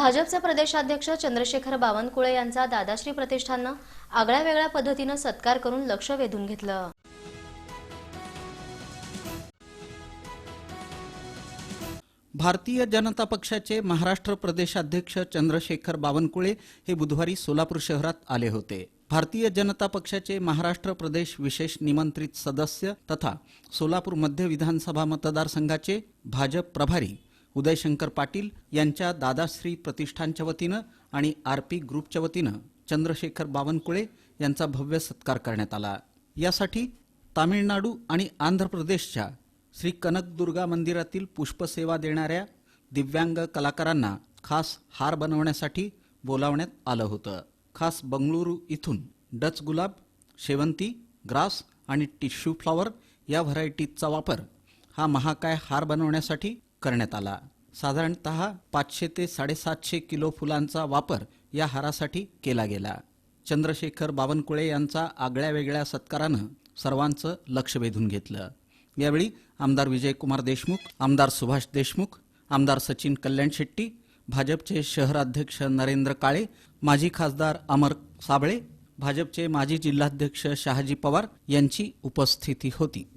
भाजपचे प्रदेशाध्यक्ष चंद्रशेखर बावनकुळे यांचा दादाश्री प्रतिष्ठाननं आगळ्या वेगळ्या पद्धतीनं सत्कार करून लक्ष वेधून घेतलं. भारतीय जनता पक्षाचे महाराष्ट्र प्रदेशाध्यक्ष चंद्रशेखर बावनकुळे हे बुधवारी सोलापूर शहरात आले होते. भारतीय जनता पक्षाचे महाराष्ट्र प्रदेश विशेष निमंत्रित सदस्य तथा सोलापूर मध्य विधानसभा मतदारसंघाचे भाजप प्रभारी उदयशंकर पाटील यांच्या दादाश्री प्रतिष्ठानच्या वतीनं आणि आर पी ग्रुपच्या वतीनं चंद्रशेखर बावनकुळे यांचा भव्य सत्कार करण्यात आला. यासाठी तामिळनाडू आणि आंध्र प्रदेशच्या श्री कनकदुर्गा मंदिरातील पुष्पसेवा देणाऱ्या दिव्यांग कलाकारांना खास हार बनवण्यासाठी बोलावण्यात आलं होतं. खास बंगळुरू इथून डच गुलाब शेवंती ग्रास आणि टिश्यू फ्लॉवर या व्हरायटीजचा वापर हा महाकाय हार बनवण्यासाठी करण्यात आला. साधारणत पाचशे ते साडेसातशे किलो फुलांचा वापर या हारासाठी केला गेला. चंद्रशेखर बावनकुळे यांचा आगळ्या वेगळ्या सत्कारानं सर्वांचं लक्ष वेधून घेतलं. यावेळी आमदार विजयकुमार देशमुख आमदार सुभाष देशमुख आमदार सचिन कल्याण शेट्टी भाजपचे शहराध्यक्ष नरेंद्र काळे माजी खासदार अमर साबळे भाजपचे माजी जिल्हाध्यक्ष शहाजी पवार यांची उपस्थिती होती.